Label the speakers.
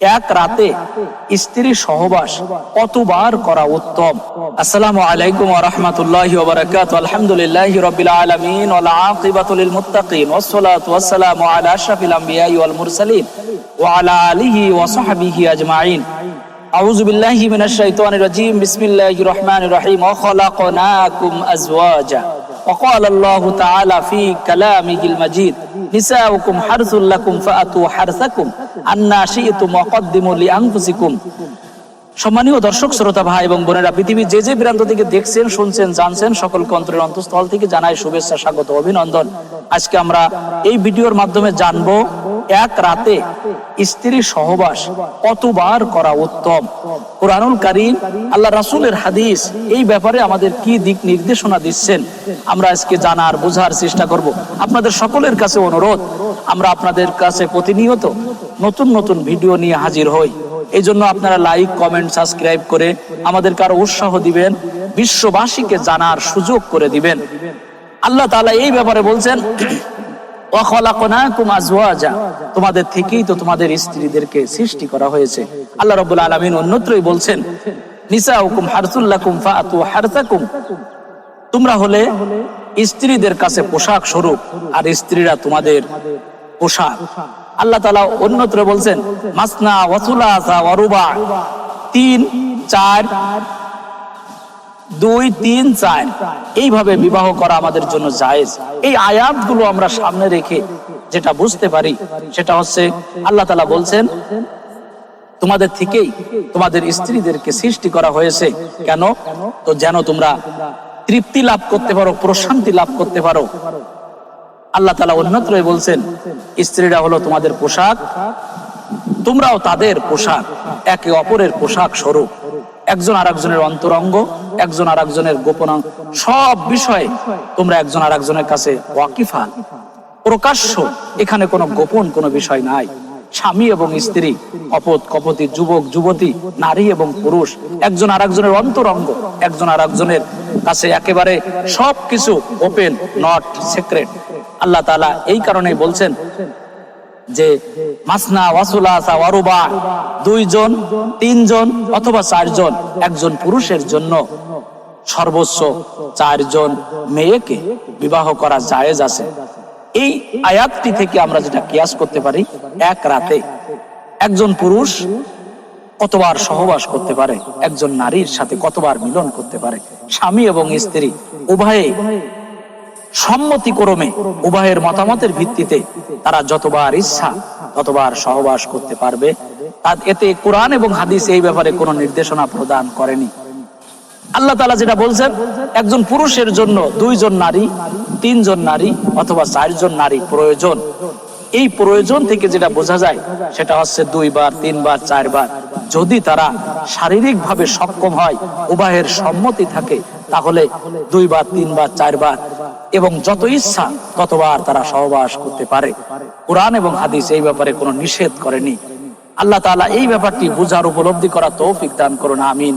Speaker 1: এক রাতে স্ত্রী সহবাস কতবার করা উত্তম। আসসালামু আলাইকুম ওয়া রাহমাতুল্লাহি ওয়া বারাকাতুহু আলহামদুলিল্লাহি রাব্বিল আলামিন ওয়াল আকিবাতু লিল মুত্তাকিন ওয়াস সালাতু ওয়াস সালামু আলা আশরাফিল আমবিয়াই ওয়াল মুরসালিন ওয়া আলা আলিহি ওয়া সাহবিহি আজমাইন। আউযু বিল্লাহি মিনাশ শাইতানির রাজীম। বিসমিল্লাহির রহমানির রহিম। ওয়া খালাকনাকুম আজওয়াজা। وقال الله تعالى في كلامه المجيد نساؤكم حرث لكم فأتوا حرثكم أنا شئتم وقدموا لأنفسكم সম্মানীয় দর্শক শ্রোতা ভাই এবং বোনেরা পৃথিবীর যে যে প্রান্ত থেকে দেখছেন শুনছেন জানছেন সকল কন্ত্রের অন্তঃস্থল থেকে জানাই শুভেচ্ছা স্বাগত অভিনন্দন আজকে আমরা এই ভিডিওর মাধ্যমে জানবো এক রাতে স্ত্রী সহবাস কতবার করা উত্তম কোরআনুল আল্লাহ রাসূলের হাদিস, এই ব্যাপারে আমাদের কি দিক নির্দেশনা দিচ্ছেন, আমরা আজকে জানার, বোঝার চেষ্টা করব। আপনাদের সকলের কাছে অনুরোধ, আমরা আপনাদের কাছে প্রতিনিয়ত নতুন নতুন ভিডিও নিয়ে হাজির হই। এই জন্য আপনারা লাইক, কমেন্ট, সাবস্ক্রাইব করে আমাদেরকে আরও উৎসাহ দিবেন, বিশ্ববাসীকে জানার সুযোগ করে দিবেন। আল্লাহ তাআলা এই ব্যাপারে বলছেন তোমাদের থেকেই তো তোমাদের স্ত্রীদেরকে সৃষ্টি করা হয়েছে। আল্লাহ রাব্বুল আলামিন অন্যত্রই বলছেন, নিসাউকুম হারসুল্লাকুম ফাতু হারসাকুম। তোমরা হলে স্ত্রীদের কাছে পোশাক স্বরূপ, আর স্ত্রীরা তোমাদের পোশাক। আল্লাহ তালা অন্যত্র বলছেন, মাসনা ওয়ারুবা তিন, চার দুই, তিন, চার। এইভাবে বিবাহ করা আমাদের জন্য জায়েজ। এই আয়াতগুলো আমরা সামনে রেখে যেটা বুঝতে পারি, সেটা হচ্ছে আল্লাহ তালা বলছেন, তোমাদের থেকেই তোমাদের স্ত্রীদেরকে সৃষ্টি করা হয়েছে। কেন? তো যেন তোমরা তৃপ্তি লাভ করতে পারো, প্রশান্তি লাভ করতে পারো। আল্লাহ তালা অন্যত্রই বলছেন, স্ত্রীরা হলো তোমাদের পোশাক, তোমরাও তাদের পোশাক, একে অপরের পোশাক স্বরূপ। একজন আর একজনের অন্তরঙ্গ একজন আর একজনের গোপন সব বিষয়ে তোমরা একজন আর একজনের কাছে ওয়াকিফান প্রকাশ্য এখানে কোনো গোপন কোনো বিষয় নাই। স্বামী এবং স্ত্রী অপত কপতি, যুবক, যুবতী, নারী এবং পুরুষ, একজন আর একজনের অন্তরঙ্গ, একজন আর একজনের কাছে একেবারে সবকিছু ওপেন নট সিক্রেট আল্লাহ তাআলা এই কারণেই বলছেন যে, মাসনা, ওয়াসুলাসা, ওয়ারুবা, দুইজন, তিনজন অথবা চারজন, একজন পুরুষের জন্য সর্বোচ্চ চারজন মেয়েকে বিবাহ করা জায়েজ আছে। এই আয়াতটি থেকে আমরা যেটা কিয়াস করতে পারি, এক রাতে একজন পুরুষ কতবার সহবাস করতে পারে, একজন নারীর সাথে কতবার মিলন করতে পারে, স্বামী এবং স্ত্রী উভয়ে সম্মতিক্রমে উভয়ের মতামতের ভিত্তিতে তারা যতবার ইচ্ছা ততবার সহবাস করতে পারবে। এতে কোরআন এবং হাদিস এই ব্যাপারে কোনো নির্দেশনা প্রদান করেনি। আল্লাহ তালা যেটা বলছেন, একজন পুরুষের জন্য দুইজন নারী, তিনজন নারী অথবা চারজন নারী প্রয়োজন। এই প্রয়োজন থেকে যেটা বোঝা যায়, সেটা হচ্ছে দুইবার, তিনবার, চারবার। যদি তারা শারীরিক ভাবে সক্ষম হয়, উভয়ের সম্মতি থাকে, তাহলে দুইবার, তিনবার, চারবার এবং যত ইচ্ছা ততবার তারা সহবাস করতে পারে। কোরআন এবং হাদিস এই ব্যাপারে কোনো নিষেধ করেনি। আল্লাহ তাআলা এই ব্যাপারটি বুঝার উপলব্ধি করা তৌফিক দান করুন, আমিন।